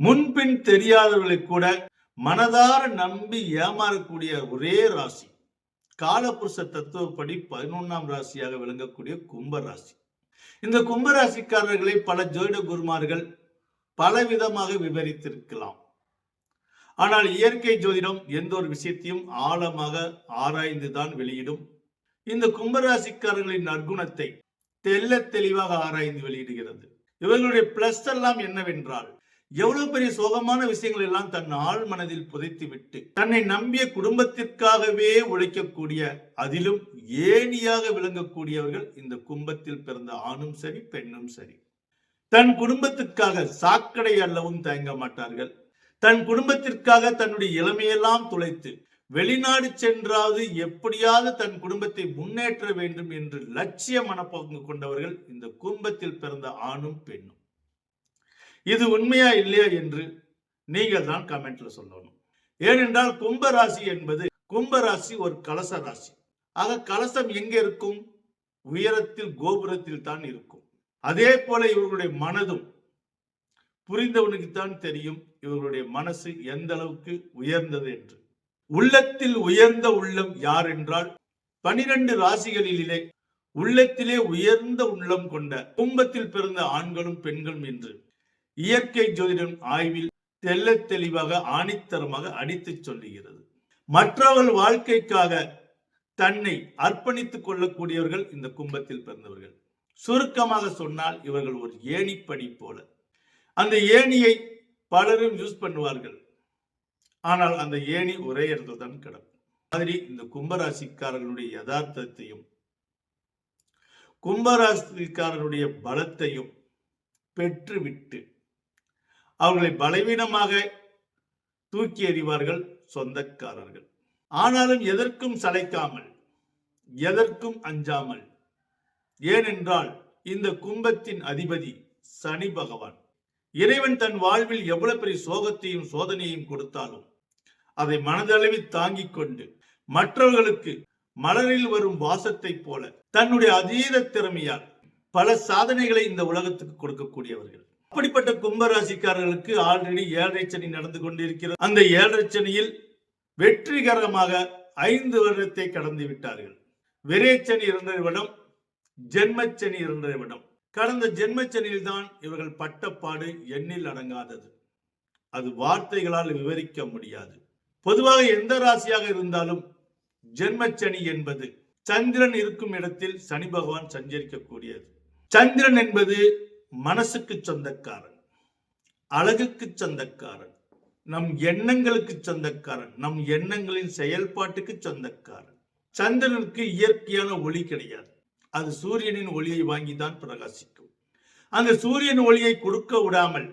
முன்பின் தெரியாதவர்களை கூட மனதார நம்பி ஏமாறக்கூடிய ஒரே ராசி. காலபுருஷ தத்துவப்படி பதினொன்னாம் ராசியாக விளங்கக்கூடிய கும்ப ராசி. இந்த கும்ப ராசிக்காரர்களை பல ஜோதிட குருமார்கள் பலவிதமாக விவரித்திருக்கலாம். ஆனால் இயற்கை ஜோதிடம் எந்த ஒரு விஷயத்தையும் ஆழமாக ஆராய்ந்துதான் வெளியிடும். இந்த கும்பராசிக்காரர்களின் நற்குணத்தை தெல்ல தெளிவாக ஆராய்ந்து வெளியிடுகிறது. இவர்களுடைய பிளஸ் எல்லாம் என்னவென்றால் எவ்வளவு பெரிய சோகமான விஷயங்கள் எல்லாம் தன் ஆழ் மனதில் புதைத்து விட்டு தன்னை நம்பிய குடும்பத்திற்காகவே உழைக்கக்கூடிய அதிலும் ஏணியாக விளங்கக்கூடியவர்கள் இந்த கும்பத்தில் பிறந்த ஆணும் சரி பெண்ணும் சரி. தன் குடும்பத்துக்காக சாக்கடை அல்லவும் தயங்க மாட்டார்கள். தன் குடும்பத்திற்காக தன்னுடைய இளமையெல்லாம் துளைத்து வெளிநாடு சென்றாவது எப்படியாவது தன் குடும்பத்தை முன்னேற்ற வேண்டும் என்று லட்சிய மனப்போக்கு கொண்டவர்கள் இந்த குடும்பத்தில் பிறந்த ஆணும் பெண்ணும். இது உண்மையா இல்லையா என்று நீங்கள் தான் கமெண்ட்ல சொல்லணும். ஏனென்றால் கும்ப ராசி என்பது கும்ப ராசி ஒரு கலச ராசி. ஆக கலசம் எங்க இருக்கும்? உயரத்தில் கோபுரத்தில் தான் இருக்கும். அதே போல இவர்களுடைய மனதும் புரிந்தவனுக்குத்தான் தெரியும் இவர்களுடைய மனசு எந்த அளவுக்கு உயர்ந்தது என்று. உள்ளத்தில் உயர்ந்த உள்ளம் யார் என்றால் பனிரெண்டு ராசிகளிலே உள்ளத்திலே உயர்ந்த உள்ளம் கொண்ட கும்பத்தில் பிறந்த ஆண்களும் பெண்களும் என்று இயற்கை ஜோதிடம் ஆய்வில் தெல்ல தெளிவாக ஆணித்தரமாக அடித்துச் சொல்லுகிறது. மற்றவர்கள் வாழ்க்கைக்காக தன்னை அர்ப்பணித்துக் கொள்ளக்கூடியவர்கள் இந்த கும்பத்தில் பிறந்தவர்கள். சுருக்கமாக சொன்னால் இவர்கள் ஒரு ஏணிப்படி போல. அந்த ஏணியை பலரும் யூஸ் பண்ணுவார்கள். ஆனால் அந்த ஏணி ஒரே இடத்துல தான் கிடக்கும். மாதிரி இந்த கும்பராசிக்காரர்களுடைய யதார்த்தத்தையும் கும்பராசிக்காரர்களுடைய பலத்தையும் பெற்றுவிட்டு அவர்களை பலவீனமாக தூக்கி எறிவார்கள் சொந்தக்காரர்கள். ஆனாலும் எதற்கும் சளைக்காமல் எதற்கும் அஞ்சாமல் ஏனென்றால் இந்த கும்பத்தின் அதிபதி சனி பகவான். இறைவன் தன் வாழ்வில் எவ்வளவு பெரிய சோகத்தையும் சோதனையும் கொடுத்தாலும் அதை மனதளவில் தாங்கிக் கொண்டு மற்றவர்களுக்கு மலரில் வரும் வாசத்தை போல தன்னுடைய அதீத திறமையால் பல சாதனைகளை இந்த உலகத்துக்கு கொடுக்கக்கூடியவர்கள். அப்படிப்பட்ட கும்பராசிக்காரர்களுக்கு ஆல்ரெடி ஏழரை சனி நடந்து கொண்டிருக்கிறது. அந்த ஏழரை சனியில் வெற்றிகரமாக ஐந்து வருடத்தை கடந்து விட்டார்கள். விரேச்சனி இருந்த விடம் ஜென்மச்சனி இருந்த விடம் கடந்த ஜென்மச்சனியில் தான் இவர்கள் பட்டப்பாடு எண்ணில் அடங்காதது. அது வார்த்தைகளால் விவரிக்க முடியாது. பொதுவாக எந்த ராசியாக இருந்தாலும் ஜென்மச்சனி என்பது சந்திரன் இருக்கும் இடத்தில் சனி பகவான் சஞ்சரிக்கக்கூடியது. சந்திரன் என்பது மனசுக்கு சொந்தக்காரன் அழகுக்கு சொந்தக்காரன் நம் எண்ணங்களுக்கு சொந்தக்காரன் நம் எண்ணங்களின் செயல்பாட்டுக்கு சொந்தக்காரன். சந்திரனுக்கு இயற்கையான ஒளி கிடையாது. அது சூரியனின் ஒளியை வாங்கி தான் பிரகாசிக்கும். அந்த சூரியன் ஒளியை கொடுக்க விடாமல்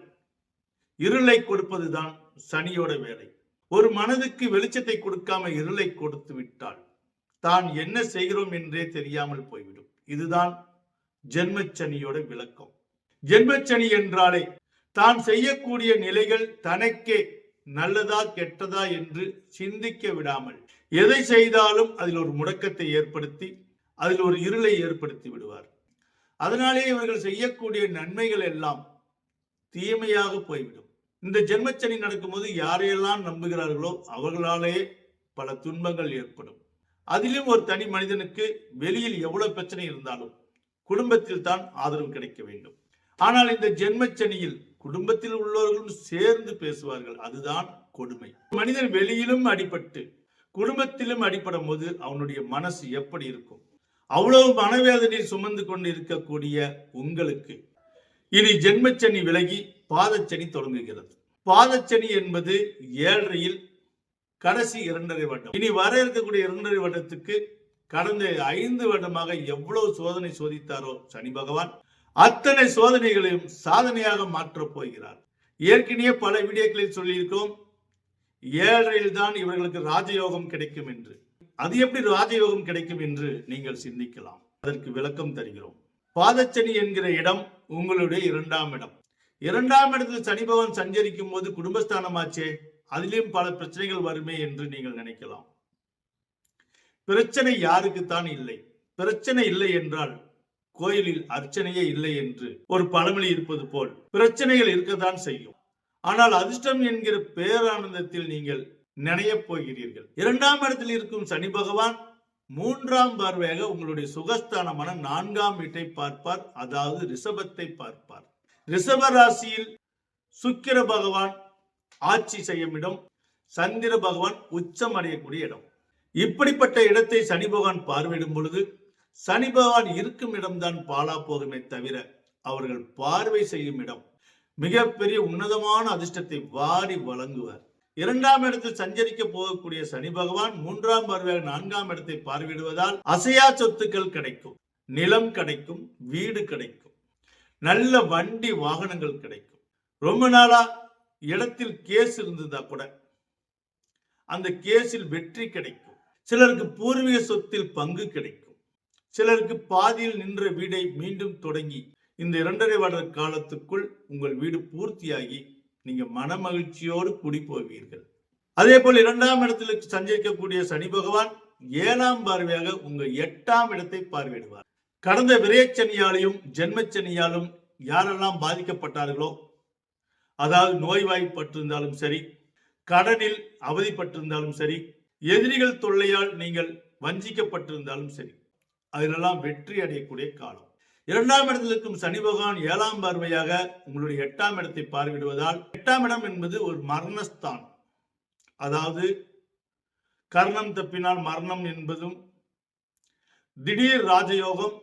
இருளை கொடுப்பதுதான் சனியோட வேலை. ஒரு மனதுக்கு வெளிச்சத்தை கொடுக்காம இருளை கொடுத்து விட்டால் தான் என்ன செய்கிறோம் என்றே தெரியாமல் போய்விடும். இதுதான் ஜென்மச்சனியோட விளக்கம். ஜென்மச்சனி என்றாலே தான் செய்யக்கூடிய நிலைகள் தனக்கே நல்லதா கெட்டதா என்று சிந்திக்க விடாமல் எதை செய்தாலும் அதில் ஒரு முடக்கத்தை ஏற்படுத்தி அதில் ஒரு இருளை ஏற்படுத்தி விடுவார். அதனாலே இவர்கள் செய்யக்கூடிய நன்மைகள் எல்லாம் தீமையாக போய்விடும். இந்த ஜென்மச்சனி நடக்கும்போது யாரையெல்லாம் நம்புகிறார்களோ அவர்களாலே பல துன்பங்கள் ஏற்படும். அதிலும் ஒரு தனி மனிதனுக்கு வெளியில் எவ்வளவு பிரச்சனை இருந்தாலும் குடும்பத்தில் தான் ஆதரவு கிடைக்க வேண்டும். ஆனால் இந்த ஜென்மச்சனியில் குடும்பத்தில் உள்ளவர்களும் சேர்ந்து பேசுவார்கள். அதுதான் கொடுமை. மனிதன் வெளியிலும் அடிபட்டு குடும்பத்திலும் அடிபடும் போது அவனுடைய மனசு எப்படி இருக்கும்? அவ்வளவு மனவேதனை சுமந்து கொண்டு இருக்கக்கூடிய உங்களுக்கு இனி ஜென்மச்சனி விலகி பாதச்சனி தொடங்குகிறது. பாதச்சனி என்பது ஏழரையில் கடைசி இரண்டரை வட்டம் இனி வர இருக்கக்கூடிய இரண்டரை வட்டத்துக்கு கடந்த ஐந்து வருடமாக எவ்வளவு சோதனை சோதித்தாரோ சனி பகவான்? அத்தனை சோதனைகளையும் சாதனையாக மாற்றப் போகிறார். ஏற்கனவே பல வீடியோக்களில் சொல்லியிருக்கோம் ஏழரையில் தான் இவர்களுக்கு ராஜயோகம் கிடைக்கும் என்று. அது எப்படி ராஜயோகம் கிடைக்கும் என்று நீங்கள் சிந்திக்கலாம். அதற்கு விளக்கம் தருகிறோம். பாதச்சனி என்கிற இடம் உங்களுடைய இரண்டாம் இடம். இரண்டாம் இடத்தில் சனி பகவான் சஞ்சரிக்கும் போது குடும்பஸ்தானமாச்சே அதிலும் பல பிரச்சனைகள் வருமே என்று நீங்கள் நினைக்கலாம். பிரச்சனை யாருக்குத்தான் இல்லை. பிரச்சனை இல்லை என்றால் கோயிலில் அர்ச்சனையே இல்லை என்று ஒரு பழமொழி இருப்பது போல் பிரச்சனைகள் இருக்கத்தான் செய்யும். ஆனால் அதிர்ஷ்டம் என்கிற பேரானந்தத்தில் நீங்கள் நினையப் போகிறீர்கள். இரண்டாம் இடத்தில் இருக்கும் சனி பகவான் மூன்றாம் பார்வையாக உங்களுடைய சுகஸ்தானமான நான்காம் வீட்டை பார்ப்பார். அதாவது ரிஷபத்தை பார்ப்பார். ரிஷப ராசியில் சுக்கிர பகவான் ஆட்சி செய்யும் இடம் சந்திர பகவான் உச்சம் அடையக்கூடிய இடம். இப்படிப்பட்ட இடத்தை சனி பகவான் பார்வையிடும் பொழுது சனி பகவான் இருக்கும் இடம்தான் பாலா போகுமே தவிர அவர்கள் பார்வை செய்யும் இடம். மிகப்பெரிய உன்னதமான அதிர்ஷ்டத்தை வாரி வழங்குவார். இரண்டாம் இடத்தில் சஞ்சரிக்க போகக்கூடிய சனி பகவான் மூன்றாம் பார்வையாக நான்காம் இடத்தை பார்வையிடுவதால் அசையா சொத்துக்கள் கிடைக்கும் நிலம் கிடைக்கும் வீடு கிடைக்கும் நல்ல வண்டி வாகனங்கள் கிடைக்கும். ரொம்ப நாளா இடத்தில் கேஸ் இருந்ததா கூட அந்த கேஸில் வெற்றி கிடைக்கும். சிலருக்கு பூர்வீக சொத்தில் பங்கு கிடைக்கும். சிலருக்கு பாதியில் நின்ற வீடை மீண்டும் தொடங்கி இந்த இரண்டரை வருட காலத்துக்குள் உங்கள் வீடு பூர்த்தியாகி நீங்க மன மகிழ்ச்சியோடு குடி போவீர்கள் அதே போல் இரண்டாம் இடத்தில் சஞ்சரிக்கக்கூடிய சனி பகவான் ஏழாம் பார்வையாக உங்க எட்டாம் இடத்தை பார்வையிடுவார். கடந்த விரயச்சனியாலையும் ஜென்மச்சனியாலும் யாரெல்லாம் பாதிக்கப்பட்டார்களோ அதாவது நோய்வாய்ப்பட்டிருந்தாலும் சரி கடனில் அவதிப்பட்டிருந்தாலும் சரி எதிரிகள் தொல்லையால் நீங்கள் வஞ்சிக்கப்பட்டிருந்தாலும் சரி அதிலெல்லாம் வெற்றி அடையக்கூடிய காலம். இரண்டாம் இடத்தில் இருக்கும் சனி பகவான் ஏழாம் பார்வையாக உங்களுடைய எட்டாம் இடத்தை பார்வையிடுவதால் எட்டாம் இடம் என்பது ஒரு மரணஸ்தான். அதாவது கர்ணம் தப்பினால் மரணம் என்பதும் திடீர் ராஜயோகம்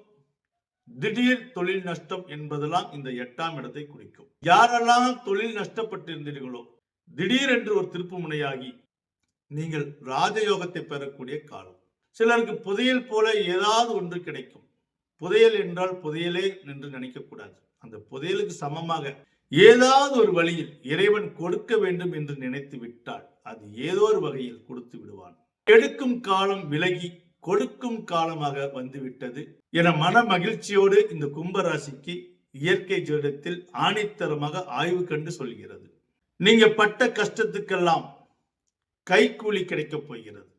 திடீர் தொழில் நஷ்டம் என்பதெல்லாம் இந்த எட்டாம் இடத்தை குறிக்கும். யாரெல்லாம் தொழில் நஷ்டப்பட்டிருந்தீர்களோ திடீர் என்று ஒரு திருப்பு முனையாகி நீங்கள் ராஜயோகத்தை பெறக்கூடிய காலம். சிலருக்கு புதையல் போல ஏதாவது ஒன்று கிடைக்கும். புதையல் என்றால் புதையலே என்று நினைக்கக்கூடாது. அந்த புதையலுக்கு சமமாக ஏதாவது ஒரு வழியில் இறைவன் கொடுக்க வேண்டும் என்று நினைத்து விட்டால் அது ஏதோ ஒரு வகையில் கொடுத்து விடுவான். எடுக்கும் காலம் விலகி கொடுக்கும் காலமாக வந்துவிட்டது என மன மகிழ்ச்சியோடு இந்த கும்பராசிக்கு இயற்கை ஜோதிடத்தில் ஆணித்தரமாக ஆய்வு கண்டு சொல்கிறது. நீங்க பட்ட கஷ்டத்துக்கெல்லாம் கைக்கூலி கிடைக்கப் போகிறது.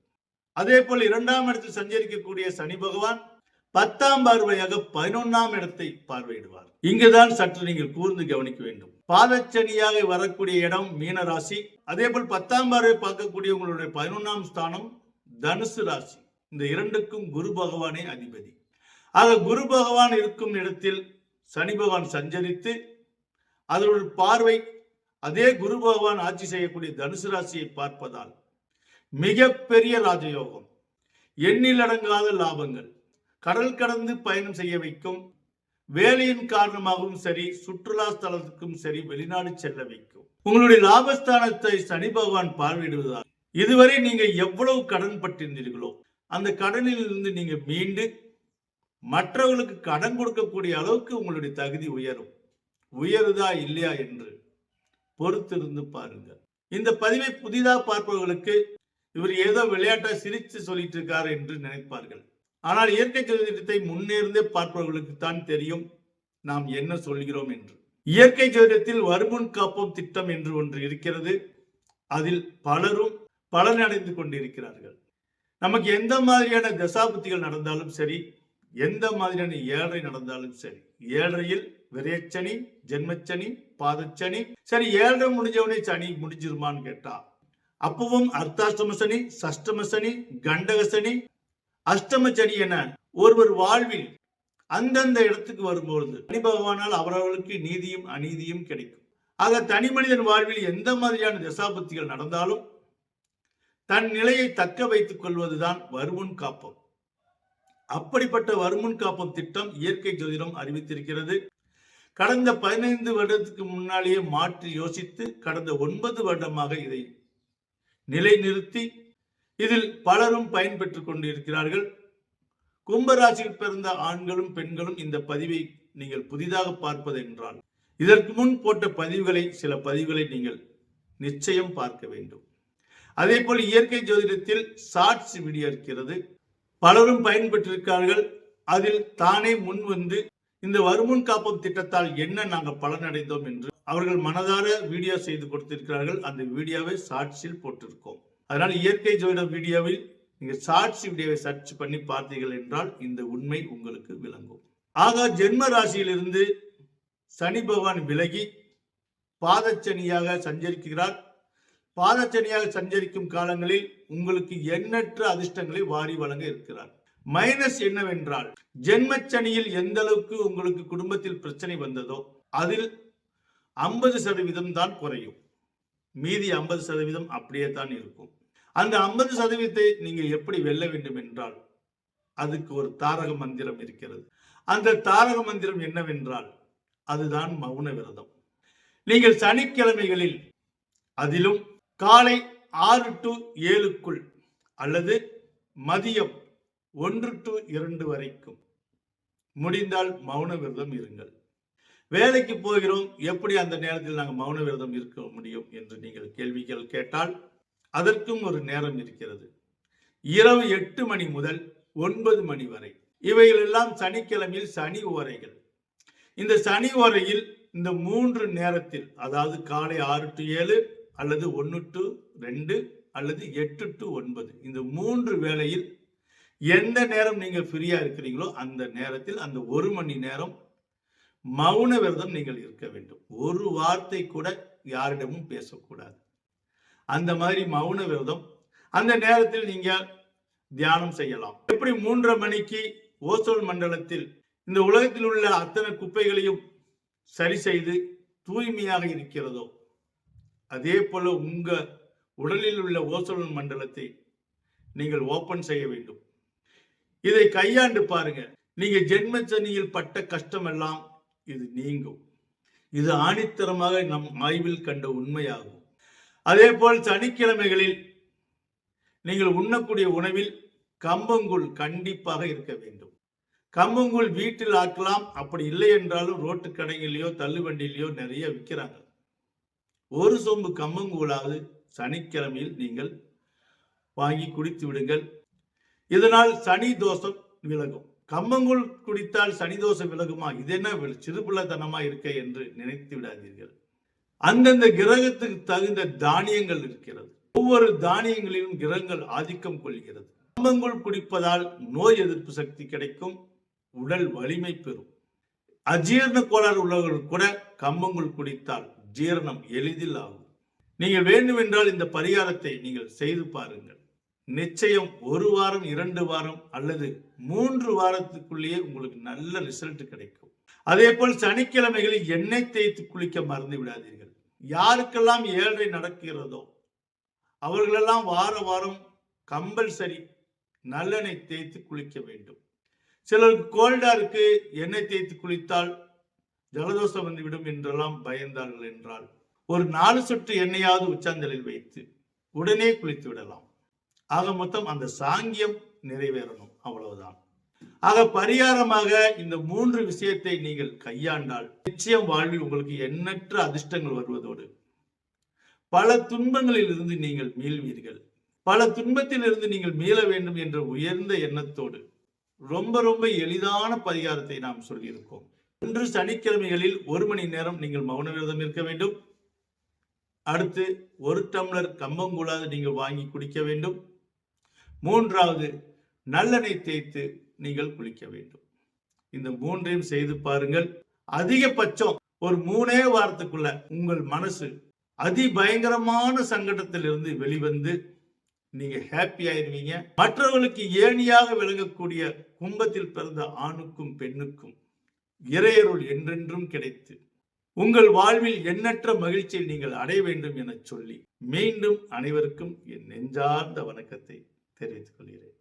அதே போல் இரண்டாம் இடத்தில் சஞ்சரிக்கக்கூடிய சனி பகவான் பத்தாம் பார்வையாக பதினொன்னாம் இடத்தை பார்வையிடுவார். இங்குதான் சற்று நீங்கள் கூர்ந்து கவனிக்க வேண்டும். பாதச்சனியாக வரக்கூடிய இடம் மீன ராசி. அதே போல் பத்தாம் பார்வை பார்க்கக்கூடிய உங்களுடைய பதினொன்னாம் ஸ்தானம் தனுசு ராசி. இந்த இரண்டுக்கும் குரு பகவானே அதிபதி. ஆக குரு பகவான் இருக்கும் இடத்தில் சனி பகவான் சஞ்சரித்து அதனுடைய பார்வை அதே குரு பகவான் ஆட்சி செய்யக்கூடிய தனுசு ராசியை பார்ப்பதால் மிகப்பெரிய ராஜயோகம். எண்ணிலடங்காத லாபங்கள். கடல் கடந்து பயணம் செய்ய வைக்கும். வேலையின் காரணமாகவும் சரி சுற்றுலா ஸ்தலத்துக்கும் சரி வெளிநாடு செல்ல வைக்கும். உங்களுடைய லாபஸ்தானத்தை சனி பகவான் பார்வையிடுவதால் இதுவரை நீங்க எவ்வளவு கடன் பட்டிருந்தீர்களோ அந்த கடனில் இருந்து நீங்க மீண்டு மற்றவர்களுக்கு கடன் கொடுக்கக்கூடிய அளவுக்கு உங்களுடைய தகுதி உயரும். உயருதா இல்லையா என்று பொறுத்திருந்து பாருங்கள். இந்த பதிவை புதிதாக பார்ப்பவர்களுக்கு இவர் ஏதோ விளையாட்டா சிரித்து சொல்லிட்டு இருக்கார் என்று நினைப்பார்கள். ஆனால் இயற்கை ஜோதிடத்தை முன்னேர்ந்தே பார்ப்பவர்களுக்கு தான் தெரியும் நாம் என்ன சொல்கிறோம் என்று. இயற்கை ஜோதிடத்தில் வருமுன் காப்போம் திட்டம் என்று ஒன்று இருக்கிறது. அதில் பலரும் பலனடைந்து கொண்டிருக்கிறார்கள். நமக்கு எந்த மாதிரியான தசாபுத்திகள் நடந்தாலும் சரி எந்த மாதிரியான ஏழை நடந்தாலும் சரி ஏழையில் விரையச்சனி ஜென்மச்சனி பாதச்சனி சரி ஏழரை முடிஞ்சவனே சனி முடிஞ்சிருமான்னு கேட்டா அப்பவும் அர்த்தாஷ்டம சனி சஷ்டம சனி கண்டக சனி அஷ்டம சனி என ஒருவர் வாழ்வில் அந்தந்த இடத்துக்கு வரும்பொழுது சனி பகவானால் அவரவர்களுக்கு நீதியும் அநீதியும் கிடைக்கும். ஆக தனி மனிதன் வாழ்வில் எந்த மாதிரியான தசாபுத்திகள் நடந்தாலும் தன் நிலையை தக்க வைத்துக் கொள்வதுதான் வருமுன் காப்பம். அப்படிப்பட்ட வருமுன் காப்பம் திட்டம் இயற்கை ஜோதிடம் அறிவித்திருக்கிறது. கடந்த பதினைந்து வருடத்துக்கு முன்னாலேயே மாற்றி யோசித்து கடந்த ஒன்பது வருடமாக இதை நிலைநிறுத்தி இதில் பலரும் பயன்பெற்றுக் கொண்டிருக்கிறார்கள். கும்பராசியில் பிறந்த ஆண்களும் பெண்களும் இந்த பதிவை நீங்கள் புதிதாக பார்ப்பது என்றால் இதற்கு முன் போட்ட பதிவுகளை சில பதிவுகளை நீங்கள் நிச்சயம் பார்க்க வேண்டும். அதே போல் இயற்கை ஜோதிடத்தில் ஷார்ட்ஸ் வீடியோ இருக்கிறது. பலரும் பயன்பெற்றிருக்கிறார்கள். அதில் தானே முன் வந்து இந்த வருமுன் காப்பம் திட்டத்தால் என்ன நாங்கள் பலனடைந்தோம் என்று அவர்கள் மனதார வீடியோ செய்து கொடுத்திருக்கிறார்கள். அந்த வீடியோவை ஷார்ட்ஸில் போட்டிருக்கோம். அதனால் இயற்கை ஜோதிட வீடியோவில் நீங்க ஷார்ட்ஸ் வீடியோவை சர்ச் பண்ணி பார்த்தீர்கள் என்றால் இந்த உண்மை உங்களுக்கு விளங்கும். ஆக ஜென்ம ராசியிலிருந்து சனி பகவான் விலகி பாதச்சனியாக சஞ்சரிக்கிறார். பாதச்சனியாக சஞ்சரிக்கும் காலங்களில் உங்களுக்கு எண்ணற்ற அதிர்ஷ்டங்களை வாரி வழங்க இருக்கிறார். மைனஸ் என்னவென்றால் ஜென்மச்சனியில் எந்த அளவுக்கு உங்களுக்கு குடும்பத்தில் பிரச்சனை வந்ததோ அதில் ஐம்பது சதவீதம் தான் குறையும். மீதி ஐம்பது சதவீதம் அப்படியே தான் இருக்கும். அந்த ஐம்பது சதவீதத்தை நீங்கள் எப்படி வெல்ல வேண்டும் என்றால் அதுக்கு ஒரு தாரக மந்திரம் இருக்கிறது. அந்த தாரக மந்திரம் என்னவென்றால் அதுதான் மௌன விரதம். நீங்கள் சனிக்கிழமைகளில் அதிலும் காலை ஆறு டு ஏழுக்குள் அல்லது மதியம் ஒன்று டு இரண்டு வரைக்கும் முடிந்தால் மௌன விரதம் இருங்கள். வேலைக்கு போகிறோம். எப்படி அந்த நேரத்தில் நாங்கள் மௌன விரதம் இருக்க முடியும் என்று நீங்கள் கேள்விகள் கேட்டால் அதற்கும் ஒரு நேரம் இருக்கிறது. இரவு எட்டு மணி முதல் ஒன்பது மணி வரை. இவைகளெல்லாம் சனிக்கிழமையில் சனி ஓரைகள். இந்த சனி ஓரையில் இந்த மூன்று நேரத்தில் அதாவது காலை ஆறு டு ஏழு அல்லது ஒன்று டு ரெண்டு அல்லது எட்டு டு ஒன்பது இந்த மூன்று வேளையில் எந்த நேரம் நீங்கள் ஃப்ரீயா இருக்கிறீங்களோ அந்த நேரத்தில் அந்த ஒரு மணி நேரம் மௌன விரதம் நீங்கள் இருக்க வேண்டும். ஒரு வார்த்தை கூட யாரிடமும் பேசக்கூடாது. அந்த மாதிரி மௌன விரதம் அந்த நேரத்தில் நீங்கள் தியானம் செய்யலாம். எப்படி மூன்றரை மணிக்கு ஓசோன் மண்டலத்தில் இந்த உலகத்தில் உள்ள அத்தனை குப்பைகளையும் சரி செய்து தூய்மையாக இருக்கிறதோ அதே போல உங்க உடலில் உள்ள ஓசோன் மண்டலத்தை நீங்கள் ஓபன் செய்ய வேண்டும். இதை கையாண்டு பாருங்க. நீங்க ஜென்மச்சனியில் பட்ட கஷ்டம் எல்லாம் இது நீங்கும். இது ஆணித்தரமாக நம் ஆய்வில் கண்ட உண்மையாகும். அதே போல் சனிக்கிழமைகளில் நீங்கள் உண்ணக்கூடிய உணவில் கம்பங்கூழ் கண்டிப்பாக இருக்க வேண்டும். கம்பங்கூழ் வீட்டில் ஆக்கலாம். அப்படி இல்லை என்றாலும் ரோட்டு கடைகளிலேயோ தள்ளுவண்டியிலையோ நிறைய விற்கிறாங்க. ஒரு சொம்பு கம்பங்கூழாவது சனிக்கிழமையில் நீங்கள் வாங்கி குடித்து விடுங்கள். இதனால் சனி தோஷம் விலகும். கம்மங்கூழ் குடித்தால் சனிதோஷம் விலகுமா? இது என்ன சிறுபிள்ளைத்தனமா இருக்க என்று நினைத்து விடாதீர்கள். அந்தந்த கிரகத்துக்கு தகுந்த தானியங்கள் இருக்கிறது. ஒவ்வொரு தானியங்களிலும் கிரகங்கள் ஆதிக்கம் கொள்கிறது. கம்மங்கூழ் குடிப்பதால் நோய் எதிர்ப்பு சக்தி கிடைக்கும் உடல் வலிமை பெறும். அஜீரண கோளாறு உள்ளவர்கள் கூட கம்மங்கூழ் குடித்தால் ஜீரணம் எளிதில் ஆகும். நீங்கள் வேண்டுமென்றால் இந்த பரிகாரத்தை நீங்கள் செய்து பாருங்கள். நிச்சயம் ஒரு வாரம் இரண்டு வாரம் அல்லது மூன்று வாரத்துக்குள்ளேயே உங்களுக்கு நல்ல ரிசல்ட் கிடைக்கும். அதே போல் சனிக்கிழமைகளில் எண்ணெய் தேய்த்து குளிக்க மறந்து விடாதீர்கள். யாருக்கெல்லாம் ஏழரை நடக்கிறதோ அவர்களெல்லாம் வார வாரம் கம்பல்சரி நல்லெண்ணெய் தேய்த்து குளிக்க வேண்டும். சிலருக்கு கோல்டா இருக்கு எண்ணெய் தேய்த்து குளித்தால் ஜலதோஷம் வந்துவிடும் என்றெல்லாம் பயந்தார்கள் என்றால் ஒரு நாலு சொட்டு எண்ணெயாவது உச்சாந்தலில் வைத்து உடனே குளித்து விடலாம். ஆக மொத்தம் அந்த சாங்கியம் நிறைவேறணும். அவ்வளவுதான். ஆக பரிகாரமாக இந்த மூன்று விஷயத்தை நீங்கள் கையாண்டால் நிச்சயம் வாழ்வில் உங்களுக்கு எண்ணற்ற அதிர்ஷ்டங்கள் வருவதோடு. பல துன்பங்களில் இருந்து நீங்கள் மீள்வீர்கள். பல துன்பத்திலிருந்து நீங்கள் மீள வேண்டும் என்ற உயர்ந்த எண்ணத்தோடு ரொம்ப ரொம்ப எளிதான பரிகாரத்தை நாம் சொல்லியிருக்கோம். இன்று சனிக்கிழமைகளில் ஒரு மணி நேரம் நீங்கள் மௌன விரதம் இருக்க வேண்டும். அடுத்து ஒரு டம்ளர் கம்பங்கூழாது நீங்கள் வாங்கி குடிக்க வேண்டும். மூன்றாவது நல்லெண்ணெய் தேய்த்து நீங்கள் குளிக்க வேண்டும். இந்த மூன்றையும் செய்து பாருங்கள். அதிகபட்சம் ஒரு மூணே வாரத்துக்குள்ள உங்கள் மனசு அதிபயங்கரமான சங்கடத்திலிருந்து வெளிவந்து நீங்க ஹாப்பி ஆயிருவீங்க. மற்றவர்களுக்கு ஏணியாக விளங்கக்கூடிய கும்பத்தில் பிறந்த ஆணுக்கும் பெண்ணுக்கும் இறையருள் என்றென்றும் கிடைத்து உங்கள் வாழ்வில் எண்ணற்ற மகிழ்ச்சியை நீங்கள் அடைய வேண்டும் என சொல்லி மீண்டும் அனைவருக்கும் என் நெஞ்சார்ந்த வணக்கத்தை தெரிவித்துக் கொள்கிறேன்